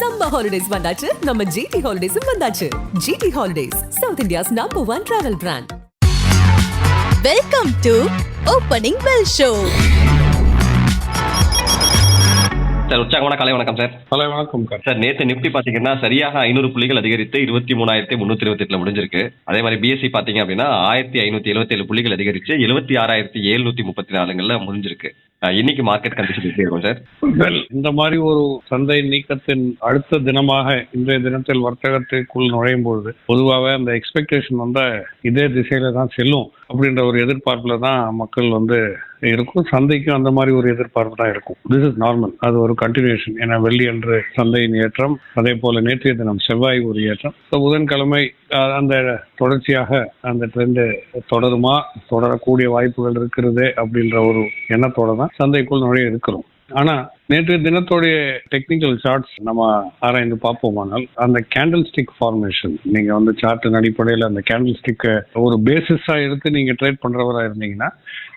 Summer holidays வந்தாச்சு. நம்ம GT ஹாலிடேஸும் வந்தாச்சு. GT holidays South India's number one travel brand welcome to opening bell show sir உற்சாகமான காலை வணக்கம் சார். ஹலோ வணக்கம் சார். நேற்று நிப்டி பாத்தீங்கன்னா சரியாக ஐநூறு புள்ளிகள் அதிகரித்து இருபத்தி மூணாயிரத்தி முன்னூத்தி இருபத்தி எட்டுல முடிஞ்சிருக்கு. அதே மாதிரி பிஎஸ்சி பாத்தீங்க அப்படின்னா ஆயிரத்தி ஐநூத்தி எழுபத்தி ஏழு புள்ளிகள் அதிகரிச்சு எழுபத்தி ஆறாயிரத்தி எழுநூத்தி முப்பத்தி நாலுங்கள்ல முடிஞ்சிருக்கு. இன்னைக்கு மார்க்கெட் கண்டிஷன் எப்படி இருக்கும் சார்? இந்த மாதிரி ஒரு சந்தை நீக்கத்தின் அடுத்த தினமாக இன்றைய தினத்தில் வர்த்தகத்திற்குள் நுழையும் பொழுது பொதுவாகவே அந்த எக்ஸ்பெக்டேஷன் வந்து இதே திசையில தான் செல்லும் அப்படின்ற ஒரு எதிர்பார்ப்புல தான் மக்கள் வந்து இருக்கும். சந்தைக்கும் அந்த மாதிரி ஒரு எதிர்பார்ப்பு தான் இருக்கும். திஸ் இஸ் நார்மல் அது ஒரு கண்டினியூஷன் ஏன்னா வெள்ளி அன்று சந்தையின் ஏற்றம் அதே போல நேற்றைய தினம் செவ்வாய் ஒரு ஏற்றம். புதன்கிழமை அந்த தொடர்ச்சியாக அந்த ட்ரெண்டு தொடருமா? தொடரக்கூடிய வாய்ப்புகள் இருக்கிறது அப்படின்ற ஒரு எண்ணத்தோட தான் சந்தைக்குள் நுழைய இருக்கிறோம். ஆனா நேற்று தினத்தோடைய டெக்னிக்கல் சார்ட்ஸ் நம்ம ஆராய்ந்து பார்ப்போமானால் அந்த கேண்டில் ஸ்டிக் ஃபார்மேஷன் நீங்க வந்து சார்ட்டின் அடிப்படையில் அந்த கேண்டில் ஸ்டிக்கை ஒரு பேசிஸா எடுத்து நீங்க ட்ரேட் பண்றவரா இருந்தீங்கன்னா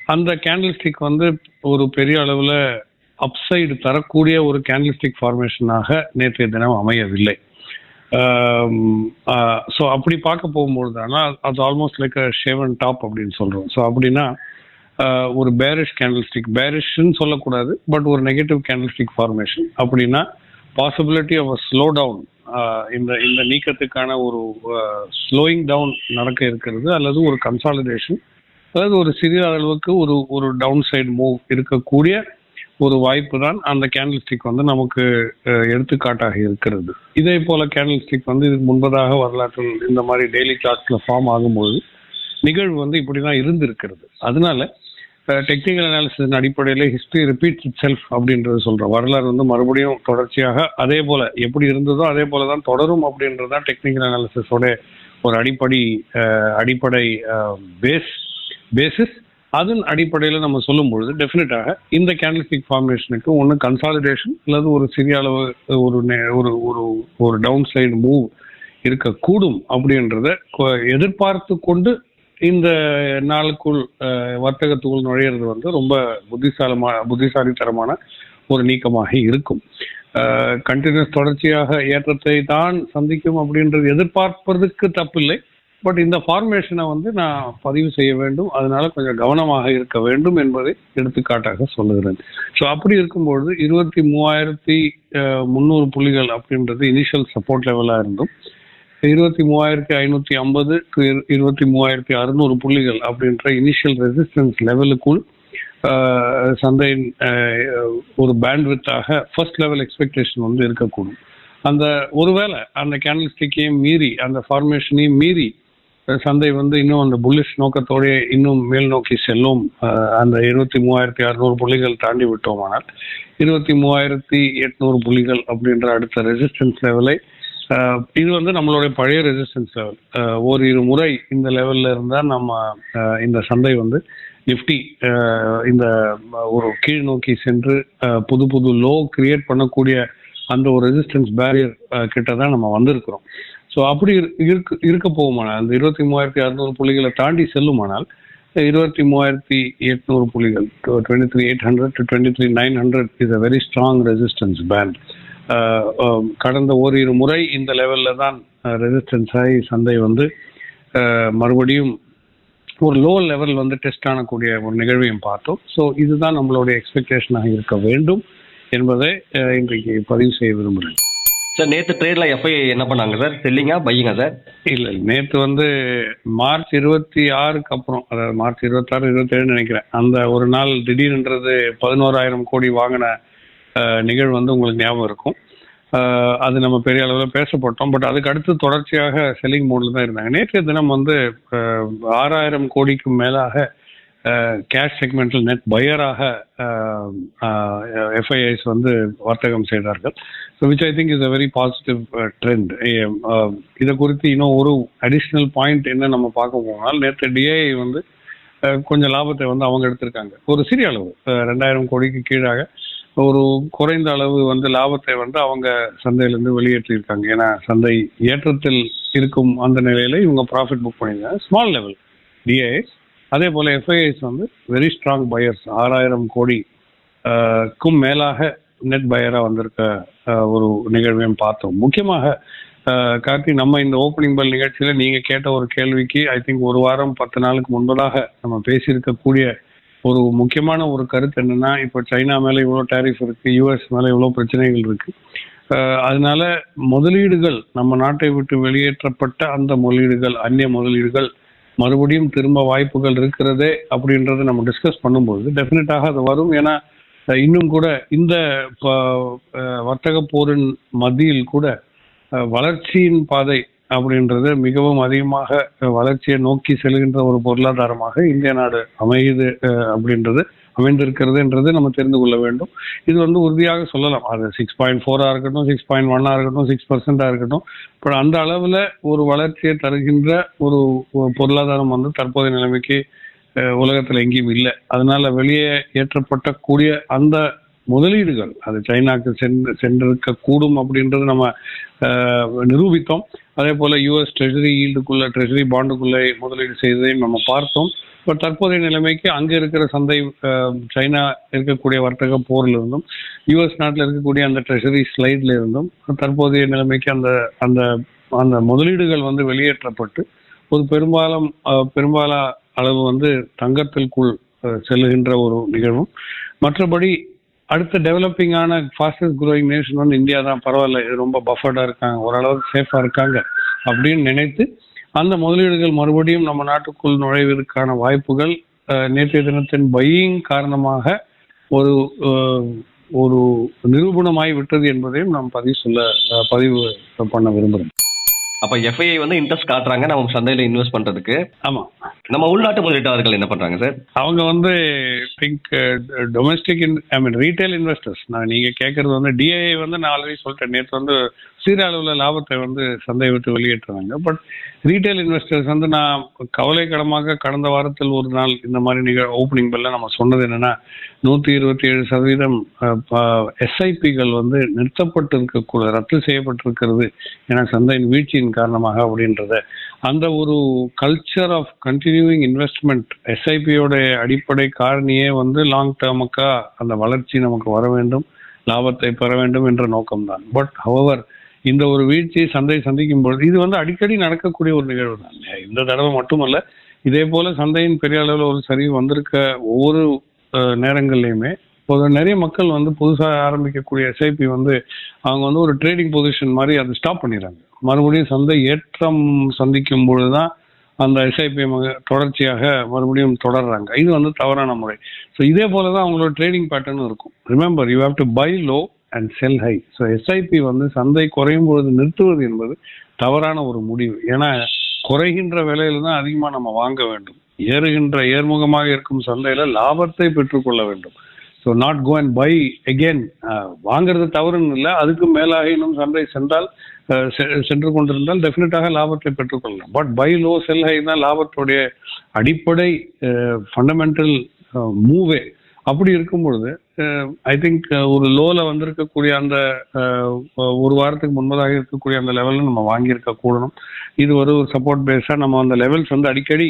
அந்த கேண்டில் ஸ்டிக் வந்து ஒரு பெரிய அளவில் அப்சைடு தரக்கூடிய ஒரு கேண்டில் ஸ்டிக் ஃபார்மேஷனாக நேற்றைய தினம் அமையவில்லை. ஸோ அப்படி பார்க்க போகும்பொழுது ஆனால் அது almost like a shaven top அப்படின்னு சொல்கிறோம் ஸோ அப்படின்னா ஒரு பேரிஷ் கேண்டில் ஸ்டிக் பேரிஷ்னு சொல்லக்கூடாது பட் ஒரு நெகட்டிவ் கேண்டில் ஸ்டிக் ஃபார்மேஷன் அப்படின்னா possibility of a slow down இந்த இந்த நீக்கத்துக்கான ஒரு ஸ்லோயிங் டவுன் நடக்க இருக்கிறது அல்லது ஒரு கன்சாலிடேஷன் அதாவது ஒரு சிறிய அளவுக்கு ஒரு ஒரு டவுன் சைடு மூவ் இருக்கக்கூடிய ஒரு வாய்ப்பு தான் அந்த கேண்டில் ஸ்டிக் வந்து நமக்கு எடுத்துக்காட்டாக இருக்கிறது. இதே போல கேண்டில் ஸ்டிக் வந்து இதுக்கு முன்பதாக வரலாற்றில் இந்த மாதிரி டெய்லி கிளாஸ்ல ஃபார்ம் ஆகும்போது நிகழ்வு வந்து இப்படி தான் இருந்திருக்கிறது. அதனால டெக்னிக்கல் அனாலிசிஸ் அடிப்படையில் ஹிஸ்டரி ரிப்பீட்ஸ் இட் செல்ஃப் அப்படின்றது சொல்கிறோம் வரலாறு வந்து மறுபடியும் தொடர்ச்சியாக அதே போல் எப்படி இருந்ததோ அதே போல தான் தொடரும் அப்படின்றது தான் டெக்னிக்கல் அனாலிசிஸோட ஒரு அடிப்படை அடிப்படை பேஸ் பேசிஸ் அதன் அடிப்படையில் நம்ம சொல்லும் பொழுது டெஃபினட்டாக இந்த கேண்டல்ஸ்டிக் ஃபார்மேஷனுக்கு ஒன்று கன்சாலிடேஷன் அல்லது ஒரு சிறிய அளவு ஒரு ஒரு ஒரு ஒரு டவுன் சைடு மூவ் இருக்கக்கூடும் அப்படின்றத எதிர்பார்த்து கொண்டு இந்த நாளுக்குள் வர்த்தகத்துக்குள் நுழையிறது வந்து ரொம்ப புத்திசாலமா புத்திசாலித்தனமான ஒரு நீக்கமாக இருக்கும். கண்டினியூஸ் தொடர்ச்சியாக ஏற்றத்தை தான் சந்திக்கும் அப்படின்றது எதிர்பார்ப்பதற்கு தப்பில்லை. பட் இந்த ஃபார்மேஷனை வந்து நான் பதிவு செய்ய வேண்டும். அதனால கொஞ்சம் கவனமாக இருக்க வேண்டும் என்பதை எடுத்துக்காட்டாக சொல்லுகிறேன். ஸோ அப்படி இருக்கும்பொழுது இருபத்தி மூவாயிரத்தி முந்நூறு புள்ளிகள் அப்படின்றது இனிஷியல் சப்போர்ட் லெவலாக இருந்தும். இருபத்தி மூவாயிரத்தி ஐநூற்றி ஐம்பது இருபத்தி மூவாயிரத்தி அறுநூறு புள்ளிகள் அப்படின்ற இனிஷியல் ரெசிஸ்டன்ஸ் லெவலுக்குள் சந்தையின் ஒரு பேண்ட்வித்தாக ஃபர்ஸ்ட் லெவல் எக்ஸ்பெக்டேஷன் வந்து இருக்கக்கூடும். அந்த ஒருவேளை அந்த கேண்டல் ஸ்டிக்கையும் மீறி அந்த ஃபார்மேஷனையும் மீறி சந்தை வந்து இன்னும் அந்த புல்லிஷ் நோக்கத்தோட இன்னும் மேல் நோக்கி செல்லும். அந்த இருபத்தி மூவாயிரத்தி அறுநூறு புள்ளிகள் தாண்டி விட்டோமானால் இருபத்தி மூவாயிரத்தி எட்நூறு புள்ளிகள் அப்படின்ற அடுத்த ரெசிஸ்டன்ஸ் லெவலை இது வந்து நம்மளுடைய பழைய ரெசிஸ்டன்ஸ் லெவல் ஓரிரு முறை இந்த லெவல்ல இருந்தால் நம்ம இந்த சந்தை வந்து நிஃப்டி இந்த ஒரு கீழ் நோக்கி சென்று புது புது லோ கிரியேட் பண்ணக்கூடிய அந்த ஒரு ரெசிஸ்டன்ஸ் பேரியர் கிட்ட தான் நம்ம வந்திருக்கிறோம். ஸோ அப்படி இரு- இருக்க இருக்க போகுமானால் அந்த இருபத்தி மூவாயிரத்தி அறுநூறு புள்ளிகளை தாண்டி செல்லுமானால் இருபத்தி மூவாயிரத்தி எட்நூறு புள்ளிகள் twenty three eight hundred to twenty three nine hundred is a very strong resistance band கடந்த ஓரிரு முறை இந்த லெவலில் தான் uh, ரெசிஸ்டன்ஸ் ஆகி சந்தை வந்து uh, மறுபடியும் ஒரு லோ லெவல் வந்து டெஸ்ட் ஆனக்கூடிய ஒரு நிகழ்வையும் பார்த்தோம். ஸோ இதுதான் நம்மளுடைய எக்ஸ்பெக்டேஷனாக இருக்க வேண்டும் என்பதை uh, இன்றைக்கு பதிவு செய்ய விரும்புகிறேன். சார் நேற்று ட்ரேட்ல எஃப்ஐ என்ன பண்ணாங்க சார் செல்லிங்கா பையிங்க சார் இல்லை நேற்று வந்து மார்ச் இருபத்தி ஆறுக்கு அப்புறம் அதாவது மார்ச் இருபத்தாறு இருபத்தேழு நினைக்கிறேன். அந்த ஒரு நாள் திடீர்ன்றது பதினோராயிரம் கோடி வாங்கின நிகழ்வு வந்து உங்களுக்கு ஞாபகம் இருக்கும். அது நம்ம பெரிய அளவில் பேசப்பட்டோம். பட் அதுக்கு அடுத்து தொடர்ச்சியாக செல்லிங் மோடில் தான் இருந்தாங்க. நேற்றைய தினம் வந்து ஆறாயிரம் கோடிக்கு மேலாக கேஷ் செக்மெண்டல் நெட் பையராக எஃப்ஐஐஸ் வந்து வர்த்தகம் செய்தார்கள். So which I think is a very positive trend இதை குறித்து இன்னும் ஒரு அடிஷ்னல் பாயிண்ட் என்ன நம்ம பார்க்க போனால் நேற்று டிஐ வந்து கொஞ்சம் லாபத்தை வந்து அவங்க எடுத்திருக்காங்க. ஒரு சிறிய அளவு ரெண்டாயிரம் கோடிக்கு கீழாக ஒரு குறைந்த அளவு வந்து லாபத்தை வந்து அவங்க சந்தையிலேருந்து வெளியேற்றியிருக்காங்க. ஏன்னா சந்தை ஏற்றத்தில் இருக்கும் அந்த நிலையில இவங்க ப்ராஃபிட் புக் பண்ணியிருக்காங்க. ஸ்மால் லெவல் டிஐஎஸ் அதே போல எஃப்ஐஎஸ் வந்து வெரி ஸ்ட்ராங் பயர்ஸ் ஆறாயிரம் கோடி க்கும் மேலாக நெட் பயரா வந்திருக்க ஒரு நிகழ்வையும் பார்த்தோம். முக்கியமாக கார்த்தி நம்ம இந்த ஓப்பனிங் பல் நிகழ்ச்சியில நீங்க கேட்ட ஒரு கேள்விக்கு ஐ திங்க் ஒரு வாரம் பத்து நாளுக்கு முன்பதாக நம்ம பேசியிருக்கக்கூடிய ஒரு முக்கியமான ஒரு கருத்து என்னன்னா இப்போ சைனா மேல இவ்வளோ டேரிஃப் இருக்கு யூஎஸ் மேல இவ்வளோ பிரச்சனைகள் இருக்கு. அதனால முதலீடுகள் நம்ம நாட்டை விட்டு வெளியேற்றப்பட்ட அந்த முதலீடுகள் அந்நிய முதலீடுகள் மறுபடியும் திரும்ப வாய்ப்புகள் இருக்கிறதே அப்படின்றத நம்ம டிஸ்கஸ் பண்ணும்போது டெஃபினட்டாக அது வரும். ஏன்னா இன்னும் கூட இந்த வர்த்தக போரின் மத்தியில் கூட வளர்ச்சியின் பாதை அப்படின்றது மிகவும் அதிகமாக வளர்ச்சியை நோக்கி செல்கின்ற ஒரு பொருளாதாரமாக இந்திய நாடு அமையுது அப்படின்றது அப்படின்றது அமைந்திருக்கிறதுன்றது நம்ம தெரிந்து கொள்ள வேண்டும். இது வந்து உறுதியாக சொல்லலாம். அது சிக்ஸ் பாயிண்ட் ஃபோராக இருக்கட்டும் சிக்ஸ் பாயிண்ட் ஒன்னாக இருக்கட்டும் சிக்ஸ் பர்சன்டாக இருக்கட்டும். இப்போ அந்த அளவில் ஒரு வளர்ச்சியை தருகின்ற ஒரு பொருளாதாரம் வந்து தற்போதைய நிலைமைக்கு உலகத்தில் எங்கேயும் இல்லை. அதனால வெளியே ஏற்றப்பட்ட கூடிய அந்த முதலீடுகள். அது சைனாக்கு சென்று சென்றிருக்க கூடும் அப்படின்றது நம்ம நிரூபித்தோம். அதே போல யூஎஸ் ட்ரெஷரி ஈல்டுக்குள்ள ட்ரெஷரி பாண்டுக்குள்ளே முதலீடு செய்ததையும் நம்ம பார்த்தோம். பட் தற்போதைய நிலைமைக்கு அங்கே இருக்கிற சந்தை சைனா இருக்கக்கூடிய வர்த்தக போரில் இருந்தும் யூஎஸ் நாட்டில் இருக்கக்கூடிய அந்த ட்ரெஷரி ஸ்லைட்ல இருந்தும் தற்போதைய நிலைமைக்கு அந்த அந்த அந்த முதலீடுகள் வந்து வெளியேற்றப்பட்டு ஒரு பெரும்பாலும் பெரும்பாலான அளவு வந்து தங்கத்திற்குள் செல்லுகின்ற ஒரு நிகழ்வும். மற்றபடி அடுத்த டெவலப்பிங்கான ஃபாஸ்டஸ்ட் குரோயிங் நேஷன் வந்து இந்தியா தான் பரவாயில்ல இது ரொம்ப பஃபர்டா இருக்காங்க. ஓரளவுக்கு சேஃபா இருக்காங்க அப்படின்னு நினைத்து அந்த முதலீடுகள் மறுபடியும் நம்ம நாட்டுக்குள் நுழைவதற்கான வாய்ப்புகள் நேற்றைய தினத்தின் பையிங் காரணமாக ஒரு ஒரு நிரூபணமாய் விட்டது என்பதையும் நாம் பதிவு சொல்ல பதிவு பண்ண விரும்புகிறேன் அப்ப எஃப்ஐஐ வந்து இன்ட்ரெஸ்ட் காட்டுறாங்க நம்ம சந்தையில இன்வெஸ்ட் பண்றதுக்கு. ஆமா. நம்ம உள்நாட்டு முதலீட்டாளர்கள் என்ன பண்றாங்க சார் அவங்க வந்து think domestic I mean retail investors நான் நீங்க கேட்கறது வந்து டிஐஐ வந்து நான் ஆல்ரெடி சொல்லிட்டேன். நேற்று வந்து சிறு அளவில் லாபத்தை வந்து சந்தையை விட்டு வெளியேற்றுறாங்க. பட் ரீட்டைல் இன்வெஸ்டர்ஸ் வந்து நான் கவலைக்கிடமாக கடந்த வாரத்தில் ஒரு நாள் இந்த மாதிரி நிகழ் ஓப்பனிங் பெல்ல நம்ம சொன்னது என்னன்னா நூற்றி இருபத்தி ஏழு சதவீதம் எஸ்ஐபிகள் வந்து நிறுத்தப்பட்டு இருக்கக்கூடிய ரத்து செய்யப்பட்டிருக்கிறது என சந்தையின் வீழ்ச்சியின் காரணமாக அப்படின்றத. அந்த ஒரு கல்ச்சர் ஆஃப் கண்டினியூவிங் இன்வெஸ்ட்மெண்ட் எஸ்ஐபியோட அடிப்படை காரணியே வந்து லாங் டேர்முக்காக அந்த வளர்ச்சி நமக்கு வர வேண்டும் லாபத்தை பெற வேண்டும் என்ற நோக்கம்தான். பட் ஹவவர் இந்த ஒரு வீழ்ச்சியை சந்தை சந்திக்கும் பொழுது இது வந்து அடிக்கடி நடக்கக்கூடிய ஒரு நிகழ்வு தான். இந்த தடவை மட்டுமல்ல இதே போல சந்தையின் பெரிய அளவில் ஒரு சரிவு வந்திருக்க ஒவ்வொரு நேரங்கள்லையுமே இப்போ நிறைய மக்கள் வந்து புதுசாக ஆரம்பிக்கக்கூடிய எஸ்ஐபி வந்து அவங்க வந்து ஒரு ட்ரேடிங் பொசிஷன் மாதிரி அதை ஸ்டாப் பண்ணிடுறாங்க. மறுபடியும் சந்தை ஏற்றம் சந்திக்கும் பொழுது தான் அந்த எஸ்ஐபி தொடர்ச்சியாக மறுபடியும் தொடர்றாங்க. இது வந்து தவறான முறை. ஸோ இதே போல தான் அவங்களோட ட்ரேடிங் பேட்டர்னும் இருக்கும். Remember you have to buy low and sell high so SIP வந்து சந்தை குறையும் பொழுது நிறுத்துவது என்பது தவறான ஒரு முடிவு. ஏன்னா குறைகின்ற விலையில தான் அதிகமாக நம்ம வாங்க வேண்டும். ஏறுகின்ற ஏர்முகமாக இருக்கும் சந்தையில் லாபத்தை பெற்றுக்கொள்ள வேண்டும். So not go and buy again வாங்குறது தவறுன்னு இல்லை. அதுக்கு மேலாக இன்னும் சந்தை சென்றால் செ- சென்று கொண்டிருந்தால் டெஃபினட்டாக லாபத்தை பெற்றுக்கொள்ளலாம். But buy low sell high தான் லாபத்துடைய அடிப்படை ஃபண்டமெண்டல் மூவே அப்படி இருக்கும் பொழுது ஐ திங்க் ஒரு லோல வந்திருக்கக்கூடிய அந்த ஒரு வாரத்துக்கு முன்பதாக இருக்கக்கூடிய அந்த லெவலில் நம்ம வாங்கியிருக்க கூடணும். இது ஒரு சப்போர்ட் பேஸா நம்ம அந்த லெவல்ஸ் வந்து அடிக்கடி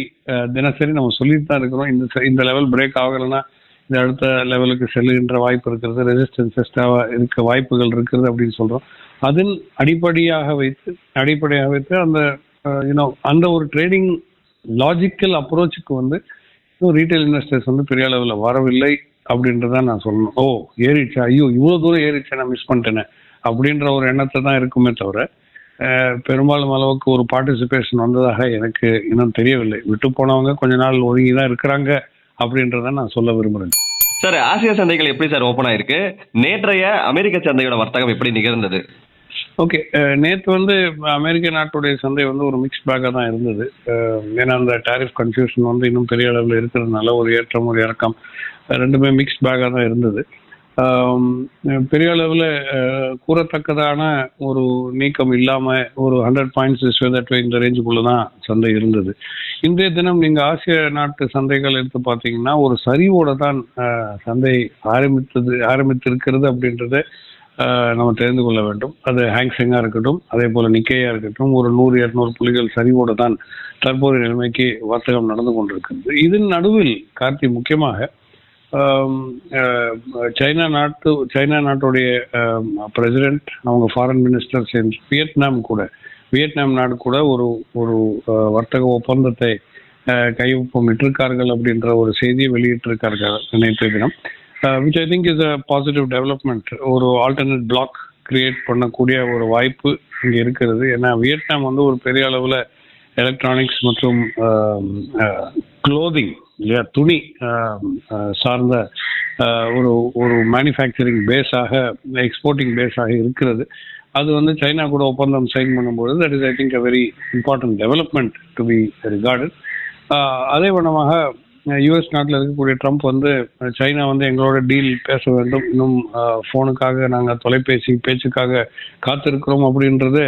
தினசரி நம்ம சொல்லிட்டு தான் இருக்கிறோம். இந்த இந்த லெவல் பிரேக் ஆகலைன்னா இந்த அடுத்த லெவலுக்கு செல்லுகின்ற வாய்ப்பு இருக்கிறது ரெசிஸ்டன்ஸ் இருக்க வாய்ப்புகள் இருக்கிறது அப்படின்னு சொல்றோம். அதில் அடிப்படையாக வைத்து அடிப்படையாக வைத்து அந்த யூனோ அந்த ஒரு ட்ரேடிங் லாஜிக்கல் அப்ரோச்சுக்கு வந்து இன்னும் ரீட்டைல் இன்வெஸ்டர்ஸ் வந்து பெரிய அளவில் வரவில்லை அப்படின்றத நான் சொல்லணும். ஓ ஏறிடுச்சா? ஐயோ இவ்வளோ தூரம் ஏறிச்சா நான் மிஸ் பண்ணிட்டேனே. அப்படின்ற ஒரு எண்ணத்தை தான் இருக்குமே தவிர பெரும்பாலும் அளவுக்கு ஒரு பார்ட்டிசிபேஷன் வந்ததாக எனக்கு இன்னும் தெரியவில்லை. விட்டு போனவங்க கொஞ்ச நாள் ஒதுங்கி தான் இருக்கிறாங்க அப்படின்றத நான் சொல்ல விரும்புகிறேன் சார் ஆசிய சந்தைகள் எப்படி சார் ஓப்பன் ஆயிருக்கு? நேற்றைய அமெரிக்க சந்தையோட வர்த்தகம் எப்படி நிகழ்ந்தது? ஓகே நேற்று வந்து அமெரிக்க நாட்டுடைய சந்தை வந்து ஒரு மிக்ஸ் பேக்காக தான் இருந்தது. ஏன்னா அந்த டாரிஃப் கன்ஃபியூஷன் வந்து இன்னும் பெரிய அளவில் இருக்கிறதுனால ஒரு ஏற்றம் ஒரு இறக்கம் ரெண்டுமே மிக்ஸ் பேக்காக தான் இருந்தது. பெரிய அளவில் கூறத்தக்கதான ஒரு நீக்கம் இல்லாமல் ஒரு ஹண்ட்ரட் பாயிண்ட்ஸ் தட் இந்த ரேஞ்சுக்குள்ளே தான் சந்தை இருந்தது. இன்றைய தினம் நீங்கள் ஆசிய நாட்டு சந்தைகள் எடுத்து பார்த்தீங்கன்னா ஒரு சரிவோட தான் சந்தை ஆரம்பித்தது ஆரம்பித்திருக்கிறது அப்படின்றத நம்ம தெரிந்து கொள்ள வேண்டும். அது ஹேங்ஸிங்காக இருக்கட்டும் அதே போல் நிக்கையா இருக்கட்டும் ஒரு நூறு இரநூறு புள்ளிகள் சரிவோடு தான் தற்போதைய நிலைமைக்கு வர்த்தகம் நடந்து கொண்டிருக்கிறது. இதன் நடுவில் கார்த்தி முக்கியமாக சைனா நாட்டு சைனா நாட்டுடைய பிரசிடென்ட் அவங்க ஃபாரின் மினிஸ்டர் சேர்ந்து வியட்நாம் கூட வியட்நாம் நாடு கூட ஒரு ஒரு வர்த்தக ஒப்பந்தத்தை கையொப்பமிட்டிருக்கார்கள் அப்படின்ற ஒரு செய்தியை வெளியிட்டிருக்கார்கள் நேற்றைய தினம். Which I think is a positive development ஒரு ஆல்டர்னேட் பிளாக் கிரியேட் பண்ணக்கூடிய ஒரு வாய்ப்பு இங்கே இருக்கிறது. ஏன்னா வியட்நாம் வந்து ஒரு பெரிய அளவில் எலக்ட்ரானிக்ஸ் மற்றும் um, uh, க்ளோதிங் இல்லையா துணி um, uh, சார்ந்த uh, ஒரு ஒரு மேனுஃபேக்சரிங் பேஸாக எக்ஸ்போர்ட்டிங் பேஸாக இருக்கிறது. அது வந்து சைனா கூட ஒப்பந்தம் சைன் பண்ணும்போது that is I think a very important development to be regarded அதே வண்ணமாக யூஎஸ் நாட்டில் இருக்கக்கூடிய ட்ரம்ப் வந்து சைனா வந்து எங்களோட டீல் பேச வேண்டும். இன்னும் ஃபோனுக்காக நாங்கள் தொலைபேசி பேச்சுக்காக காத்திருக்கிறோம் அப்படின்றது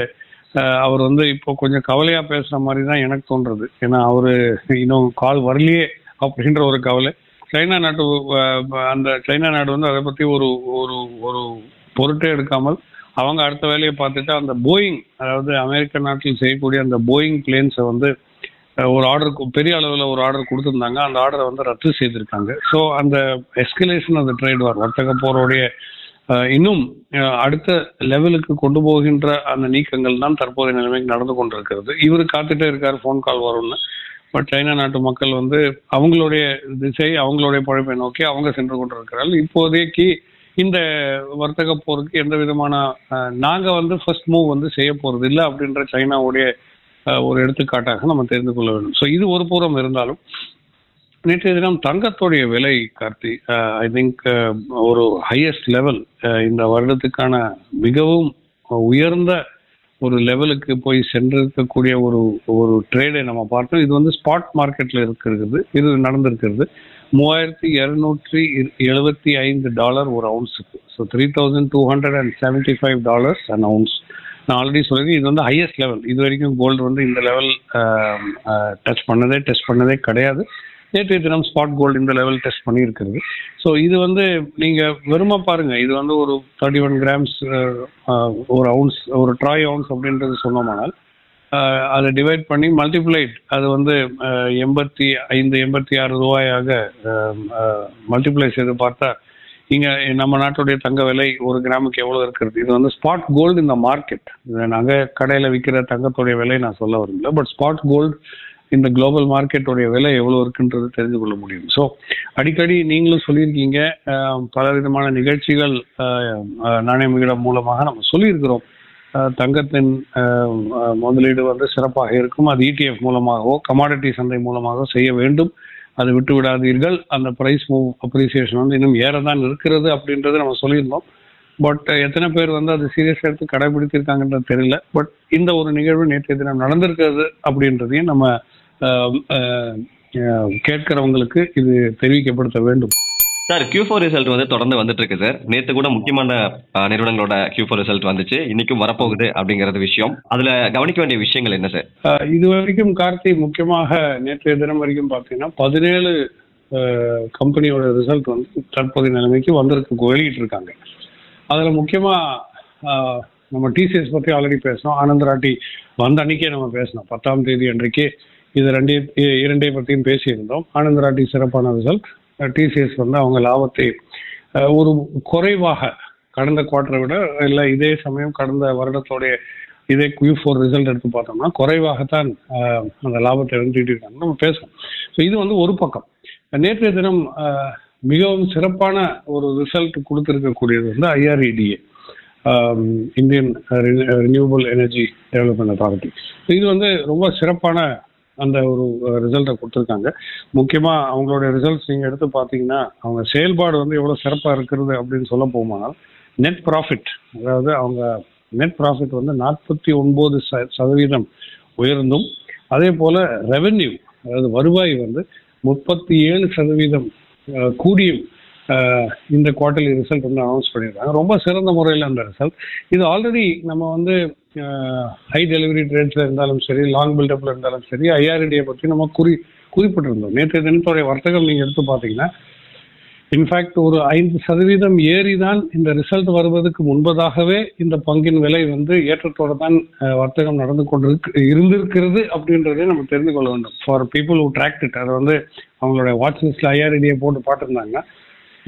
அவர் வந்து இப்போ கொஞ்சம் கவலையாக பேசுகிற மாதிரி தான் எனக்கு தோன்றுறது ஏன்னா அவர் இன்னும் கால் வரலையே அப்படின்ற ஒரு கவலை. சைனா நாட்டு அந்த சைனா நாடு வந்து அதை பற்றி ஒரு ஒரு ஒரு பொருட்டே எடுக்காமல் அவங்க அடுத்த வேலையை பார்த்துட்டு அந்த போயிங் அதாவது அமெரிக்க நாட்டில் செய்யக்கூடிய அந்த போயிங் பிளேன்ஸை வந்து ஒரு ஆர்டர் பெரிய அளவில் ஒரு ஆர்டர் கொடுத்துருந்தாங்க. அந்த ஆர்டரை வந்து ரத்து செய்திருக்காங்க. ஸோ அந்த எஸ்கலேஷன் அந்த ட்ரேட் வார் வர்த்தக போருடைய இன்னும் அடுத்த லெவலுக்கு கொண்டு போகின்ற அந்த நீக்கங்கள் தான் தற்போதைய நிலைமைக்கு நடந்து கொண்டிருக்கிறது. இவர் காத்துட்டே இருக்கார் ஃபோன் கால் வரும்னு. பட் சைனா நாட்டு மக்கள் வந்து அவங்களுடைய திசை அவங்களுடைய பழைப்பை நோக்கி அவங்க சென்று கொண்டிருக்கிறார்கள். இப்போதைக்கு இந்த வர்த்தக போருக்கு எந்த விதமான நாங்கள் வந்து ஃபர்ஸ்ட் மூவ் வந்து செய்ய போகிறது இல்லை அப்படின்ற சைனாவுடைய ஒரு எடுத்துக்காட்டாக நம்ம தெரிந்து கொள்ள வேண்டும். ஸோ இது ஒரு பூர்வம் இருந்தாலும் நேற்றைய தினம் தங்கத்துடைய விலை கார்த்தி ஐ திங்க் ஒரு ஹையஸ்ட் லெவல் இந்த வருடத்துக்கான மிகவும் உயர்ந்த ஒரு லெவலுக்கு போய் சென்றிருக்கக்கூடிய ஒரு ஒரு ட்ரேடை நம்ம பார்த்தோம். இது வந்து ஸ்பாட் மார்க்கெட்டில் இருக்கிறது. இது நடந்திருக்கிறது. மூவாயிரத்தி இரநூற்றி எழுபத்தி ஐந்து டாலர் ஒரு அவுன்ஸுக்கு so three thousand two hundred and seventy five dollars and ounce நான் ஆல்ரெடி சொல்லியிருக்கேன் இது வந்து ஹையஸ்ட் லெவல் இது வரைக்கும் கோல்டு வந்து இந்த லெவல் டச் பண்ணதே டெஸ்ட் பண்ணதே கிடையாது. நேற்றைய தினம் ஸ்பாட் கோல்டு இந்த லெவல் டெஸ்ட் பண்ணியிருக்கிறது. ஸோ இது வந்து நீங்கள் வெறுமா பாருங்கள் இது வந்து ஒரு தேர்ட்டி ஒன் கிராம்ஸ் ஒரு அவுன்ஸ் ஒரு ட்ராய் அவுன்ஸ் அப்படின்றது சொன்னோமானால் அதை டிவைட் பண்ணி மல்டிப்ளைட் அது வந்து எண்பத்தி ஐந்து எண்பத்தி ஆறு ரூபாயாக மல்டிப்ளை செய்து பார்த்தா இங்கே நம்ம நாட்டுடைய தங்க விலை ஒரு கிராமுக்கு எவ்வளோ இருக்கிறது? இது வந்து ஸ்பாட் கோல்டு இந்த மார்க்கெட் நகை கடையில் விற்கிற தங்கத்துடைய விலை நான் சொல்ல விரும்பல. பட் ஸ்பாட் கோல்டு இந்த குளோபல் மார்க்கெட்டுடைய விலை எவ்வளோ இருக்குன்றது தெரிந்து கொள்ள முடியும். ஸோ அடிக்கடி நீங்களும் சொல்லியிருக்கீங்க பல விதமான நிகழ்ச்சிகள் நாணயமிகிடம் மூலமாக நம்ம சொல்லியிருக்கிறோம். தங்கத்தின் முதலீடு வந்து சிறப்பாக இருக்கும். அது இடிஎஃப் மூலமாகவோ கமாடிட்டி சந்தை மூலமாகவோ செய்ய வேண்டும். அதை விட்டு விடாதீர்கள். அந்த பிரைஸ் மூவ் அப்ரிசியேஷன் வந்து இன்னும் ஏறதான் இருக்கிறது அப்படின்றத நம்ம சொல்லியிருந்தோம். பட் எத்தனை பேர் வந்து அது சீரியஸாக எடுத்து கடைபிடித்திருக்காங்கன்றது தெரியல. பட் இந்த ஒரு நிகழ்வு நேற்றைய தினம் நடந்திருக்கிறது அப்படின்றதையும் நம்ம கேட்கிறவங்களுக்கு இது தெரிவிக்கப்படுத்த வேண்டும். சார் கியூ ஃபோர் ரிசல்ட் வந்து தொடர்ந்து வந்துட்டு இருக்கு சார். நேற்று கூட முக்கியமான நிறுவனங்களோட கியூ ஃபோர் ரிசல்ட் வந்துச்சு. இன்னைக்கும் வரப்போகுது அப்படிங்கறது விஷயம். அதுல கவனிக்க வேண்டிய விஷயங்கள் என்ன சார்? இது வரைக்கும் கார்த்தி முக்கியமாக நேற்றைய தினம் வரைக்கும் பார்த்தீங்கன்னா பதினேழு கம்பெனியோட ரிசல்ட் வந்து தற்போதைய நிலைமைக்கு வந்திருக்கு வெளியிட்டிருக்காங்க. அதுல முக்கியமா நம்ம டிசிஎஸ் பற்றி ஆல்ரெடி பேசணும் ஆனந்த் ராட்டி வந்த அன்னைக்கே நம்ம பேசினோம். பத்தாம் தேதி அன்றைக்கு இது ரெண்டே இ- இரண்டை பற்றியும் பேசியிருந்தோம். ஆனந்த் ராட்டி சிறப்பான ரிசல்ட் டிசிஎஸ் வந்து அவங்க லாபத்தை ஒரு குறைவாக கடந்த குவார்ட்டரை விட இல்லை இதே சமயம் கடந்த வருடத்தோடைய இதே குயூ ஃபோர் ரிசல்ட் எடுத்து பார்த்தோம்னா குறைவாகத்தான் அந்த லாபத்தை வந்து நம்ம பேசுவோம். ஸோ இது வந்து ஒரு பக்கம். நேற்றைய தினம் மிகவும் சிறப்பான ஒரு ரிசல்ட் கொடுத்துருக்கக்கூடியது வந்து IREDA Indian renewable energy development authority இது வந்து ரொம்ப சிறப்பான அந்த ஒரு ரிசல்ட்டை கொடுத்துருக்காங்க. முக்கியமாக அவங்களோட ரிசல்ட்ஸ் நீங்கள் எடுத்து பார்த்தீங்கன்னா அவங்க செயல்பாடு வந்து எவ்வளோ சிறப்பாக இருக்கிறது அப்படின்னு சொல்ல போகுமானால் நெட் ப்ராஃபிட் அதாவது அவங்க நெட் ப்ராஃபிட் வந்து நாற்பத்தி ஒன்பது ச சதவீதம் உயர்ந்தும் அதே போல் ரெவென்யூ அதாவது வருவாய் வந்து முப்பத்தி ஏழு சதவீதம் கூடியும் இந்த குவார்டர்லி ரிசல்ட் வந்து அனௌன்ஸ் பண்ணியிருக்காங்க. ரொம்ப சிறந்த முறையில் அந்த ரிசல்ட் இது ஆல்ரெடி நம்ம வந்து ஹை டெலிவரி ட்ரேட்ஸில் இருந்தாலும் சரி லாங் பில்டப்பில் இருந்தாலும் சரி ஐஆர்டியை பற்றி நம்ம குறி குறிப்பிட்டிருந்தோம். நேற்று தினத்துடைய வர்த்தகம் நீங்கள் எடுத்து பார்த்தீங்கன்னா இன்ஃபேக்ட் ஒரு ஐந்து சதவீதம் ஏறி தான் இந்த ரிசல்ட் வருவதற்கு முன்பதாகவே இந்த பங்கின் விலை வந்து ஏற்றத்தோட தான் வர்த்தகம் நடந்து கொண்டிருக்கு இருந்திருக்கிறது அப்படின்றதே நம்ம தெரிந்து கொள்ள வேண்டும். For people who tracked it அதை வந்து அவங்களுடைய வாட்ச் லிஸ்ட்டில் ஐஆர்டியை போட்டு பார்த்துருந்தாங்க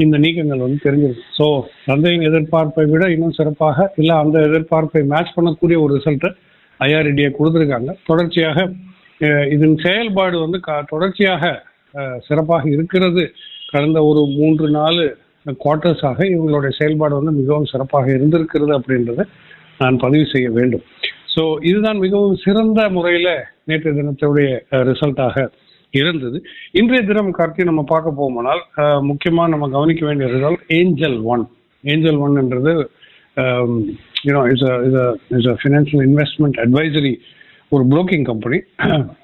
இந்த நீக்கங்கள் வந்து தெரிஞ்சிருக்கு. ஸோ சந்தையின் எதிர்பார்ப்பை விட இன்னும் சிறப்பாக இல்லை அந்த எதிர்பார்ப்பை மேட்ச் பண்ணக்கூடிய ஒரு ரிசல்ட்டை ஐஆர்இடியை கொடுத்துருக்காங்க. தொடர்ச்சியாக இதன் செயல்பாடு வந்து க தொடர்ச்சியாக சிறப்பாக இருக்கிறது. கடந்த ஒரு மூன்று நாலு குவார்ட்டர்ஸாக இவங்களுடைய செயல்பாடு வந்து மிகவும் சிறப்பாக இருந்திருக்கிறது அப்படின்றத நான் பதிவு செய்ய வேண்டும். ஸோ இதுதான் மிகவும் சிறந்த முறையில் நேற்று தினத்துடைய ரிசல்ட்டாக இருந்தது இன்றைய தினம் கார்த்தி நம்ம பார்க்க போகுமானால் முக்கியமாக நம்ம கவனிக்க வேண்டிய result Angel one angel ஒன்ன்றது you know is is is a financial investment advisory ஒரு புரோக்கிங் கம்பெனி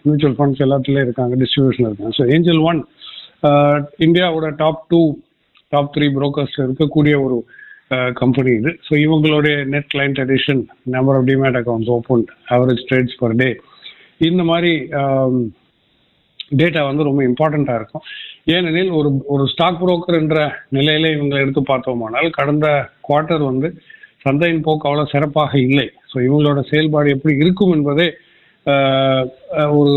மியூச்சுவல் ஃபண்ட்ஸ் எல்லாத்துலேயும் இருக்காங்க டிஸ்ட்ரிபியூஷன் இருக்காங்க. ஸோ ஏஞ்சல் ஒன் இந்தியாவோட top two top three brokers இருக்கக்கூடிய ஒரு கம்பெனி இது. ஸோ இவங்களுடைய net client addition number of demat accounts open average trades per day இந்த மாதிரி டேட்டா வந்து ரொம்ப இம்பார்ட்டண்ட்டாக இருக்கும். ஏனெனில் ஒரு ஒரு ஸ்டாக் புரோக்கர் என்ற நிலையில இவங்களை எடுத்து பார்த்தோமானால் கடந்த குவார்ட்டர் வந்து சந்தையின் போக்கு அவ்வளோ சிறப்பாக இல்லை. ஸோ இவங்களோட செயல்பாடு எப்படி இருக்கும் என்பதே ஒரு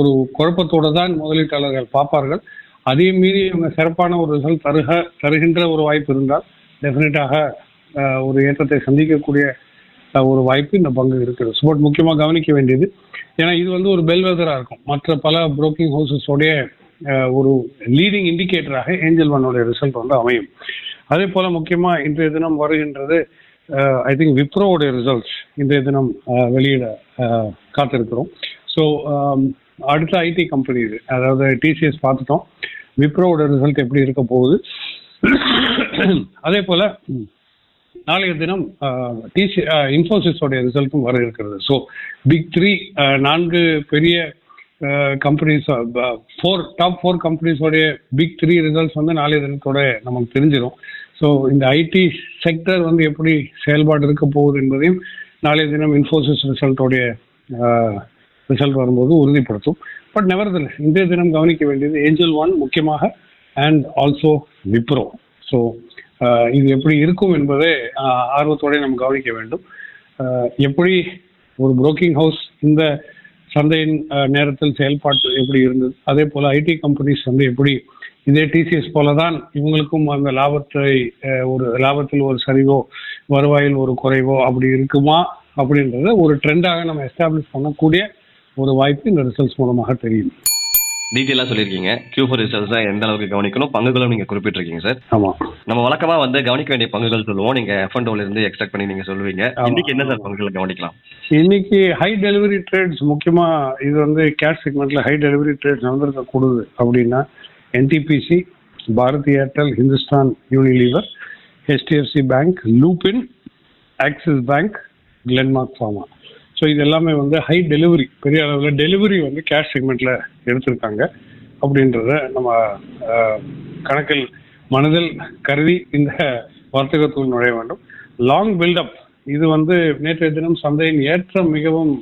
ஒரு குழப்பத்தோடு தான் முதலீட்டாளர்கள் பார்ப்பார்கள். அதையும் மீறி இவங்க சிறப்பான ஒரு ரிசல்ட் தருக தருகின்ற ஒரு வாய்ப்பு இருந்தால் டெஃபினட்டாக ஒரு ஏற்றத்தை சந்திக்கக்கூடிய ஒரு வாய்ப்பு இந்த பங்கு இருக்குது ஸ்போர்ட் முக்கியமாக கவனிக்க வேண்டியது ஏன்னா இது வந்து ஒரு பெல்வெதராக இருக்கும். மற்ற பல புரோக்கிங் ஹவுசஸோடைய ஒரு லீடிங் இண்டிகேட்டராக ஏஞ்சல் ஒன்னோடைய ரிசல்ட் வந்து அமையும். அதே போல் முக்கியமாக இன்றைய தினம் வருகின்றது ஐ திங்க் விப்ரோவுடைய ரிசல்ட்ஸ் இன்றைய தினம் வெளியிட காத்திருக்கிறோம். ஸோ அடுத்த ஐடி கம்பெனி இது. அதாவது டிசிஎஸ் பார்த்துட்டோம். விப்ரோவோட ரிசல்ட் எப்படி இருக்க போகுது? அதே போல் நாளைய தினம் டிசி இன்ஃபோசிஸோடைய ரிசல்ட்டும் வர இருக்கிறது. ஸோ பிக் த்ரீ நான்கு பெரிய கம்பெனிஸ் ஃபோர் டாப் ஃபோர் கம்பெனிஸோடைய பிக் த்ரீ ரிசல்ட்ஸ் வந்து நாளைய தினத்தோட நமக்கு தெரிஞ்சிடும் ஸோ இந்த ஐடி செக்டர் வந்து எப்படி செயல்பாடு இருக்க போகுது என்பதையும் நாளைய தினம் இன்ஃபோசிஸ் ரிசல்ட்டோடைய ரிசல்ட் வரும்போது உறுதிப்படுத்தும். பட் நெவர்தல் இன்றைய தினம் கவனிக்க வேண்டியது ஏஞ்சல் ஒன் முக்கியமாக அண்ட் ஆல்சோ விப்ரோ ஸோ இது எப்படி இருக்கும் என்பதை ஆர்வத்தோட நம்ம கவனிக்க வேண்டும். எப்படி ஒரு புரோக்கிங் ஹவுஸ் இந்த சந்தையின் நேரத்தில் செயல்பாட்டு எப்படி இருந்தது? அதே போல் ஐடி கம்பெனிஸ் வந்து எப்படி இதே டிசிஎஸ் போல தான் இவங்களுக்கும் அந்த லாபத்தை ஒரு லாபத்தில் ஒரு சரிவோ வருவாயில் ஒரு குறைவோ அப்படி இருக்குமா? அப்படின்றத ஒரு ட்ரெண்டாக நம்ம எஸ்டாப்ளிஷ் பண்ணக்கூடிய ஒரு வாய்ப்பு இந்த ரிசல்ட்ஸ் மூலமாக தெரியும். டீட்டெயிலாக சொல்லியிருக்கீங்க. கியூ ஃபோர் ரிசல்ட்ஸ் தான் எந்த அளவுக்கு கவனிக்கணும்? பங்குகளும் நீங்கள் குறிப்பிட்டிருக்கீங்க சார் ஆமாம் நம்ம வழக்கமாக வந்து கவனிக்க வேண்டிய பங்குகள் சொல்லுவோம். நீங்கள் எஃப் இருந்து எக்ஸ்ட்ராக்ட் பண்ணி நீங்கள் சொல்லுவீங்க. இன்னைக்கு என்ன சார் பங்குகள் கவனிக்கலாம்? இன்னைக்கு ஹை டெலிவரி ட்ரேட்ஸ் முக்கியமா இது வந்து கேஷ் செக்மெண்ட்ல ஹை டெலிவரி ட்ரேட்ஸ் நடந்திருக்க கூடுது அப்படின்னா NTPC Bharti Airtel Hindustan Unilever HDFC bank Lupin Axis bank Glenmark pharma so இது எல்லாமே வந்து ஹை டெலிவரி பெரிய அளவில் டெலிவரி வந்து கேஷ் செக்மெண்ட்ல எடுத்திருக்காங்க. அப்படின்றத நம்ம கணக்கில் மனதில் கருதி இந்த வர்த்தகத்துள் நுழைய வேண்டும். லாங் பில்டப் இது வந்து நேற்றைய தினம் சந்தையின் ஏற்றம் மிகவும்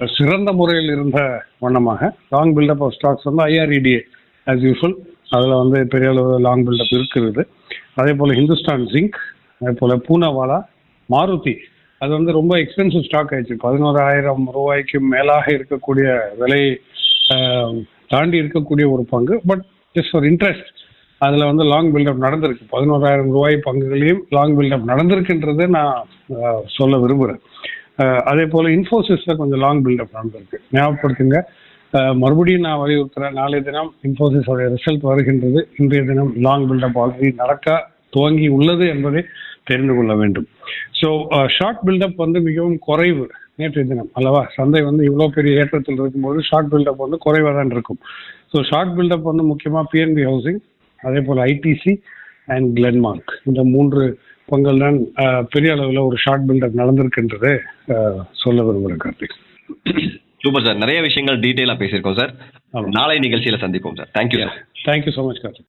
சிறந்த முறையில் இருந்த வண்ணமாக. லாங் பில்டப் ஆஃப் ஸ்டாக்ஸ் வந்து ஐஆர்இடிஏ ஆஸ் யூஸ்வல் அதில் வந்து பெரிய அளவு லாங் பில்டப் இருக்கிறது. அதே போல் ஹிந்துஸ்தான் ஜிங்க் அதே போல் பூனாவாலா மாருதி அது வந்து ரொம்ப எக்ஸ்பென்சிவ் ஸ்டாக் ஆயிடுச்சு. பதினோராயிரம் ரூபாய்க்கு மேலாக இருக்கக்கூடிய விலை ஆஹ், தாண்டி இருக்கக்கூடிய ஒரு பங்கு. பட் ஜஸ்ட் ஃபார் இன்ட்ரெஸ்ட் அதில் வந்து லாங் பில்டப் நடந்திருக்கு. பதினோராயிரம் ரூபாய் பங்குகளையும் லாங் பில்டப் நடந்திருக்குன்றதை நான் சொல்ல விரும்புகிறேன் அதே போல் இன்ஃபோசிஸில் கொஞ்சம் லாங் பில்டப் நடந்திருக்கு. ஞாபகப்படுத்துங்க. மறுபடியும் நான் வலியுறுத்துகிறேன் நாளைய தினம் இன்ஃபோசிஸோடைய ரிசல்ட் வருகின்றது. இன்றைய தினம் லாங் பில்டப் ஆல்ரெடி நடக்க துவங்கி உள்ளது என்பதை தெரிந்து கொள்ள வேண்டும். ஸோ ஷார்ட் பில்டப் வந்து மிகவும் குறைவு நேற்றைய தினம் அல்லவா? சந்தை வந்து இவ்வளோ பெரிய ஏற்றத்தில் இருக்கும்போது ஷார்ட் பில்டப் வந்து குறைவாக தான் இருக்கும். ஸோ ஷார்ட் பில்டப் வந்து முக்கியமாக பிஎன்பி ஹவுசிங் அதே போல் ஐடிசி அண்ட் கிளென்மார்க் இந்த மூன்று பங்கள் தான் ஆஹ், பெரிய அளவில் ஒரு ஷார்ட் பில்டப் நடந்திருக்குன்றதை ஆஹ், சொல்ல விரும்புகிறேன் கார்த்திக். சூப்பர் சார் நிறைய விஷயங்கள் டீட்டெயிலாக பேசியிருக்கோம் சார் நாளை நிகழ்ச்சியில் சந்திப்போம் sir thank you sir thank you so much Karthik.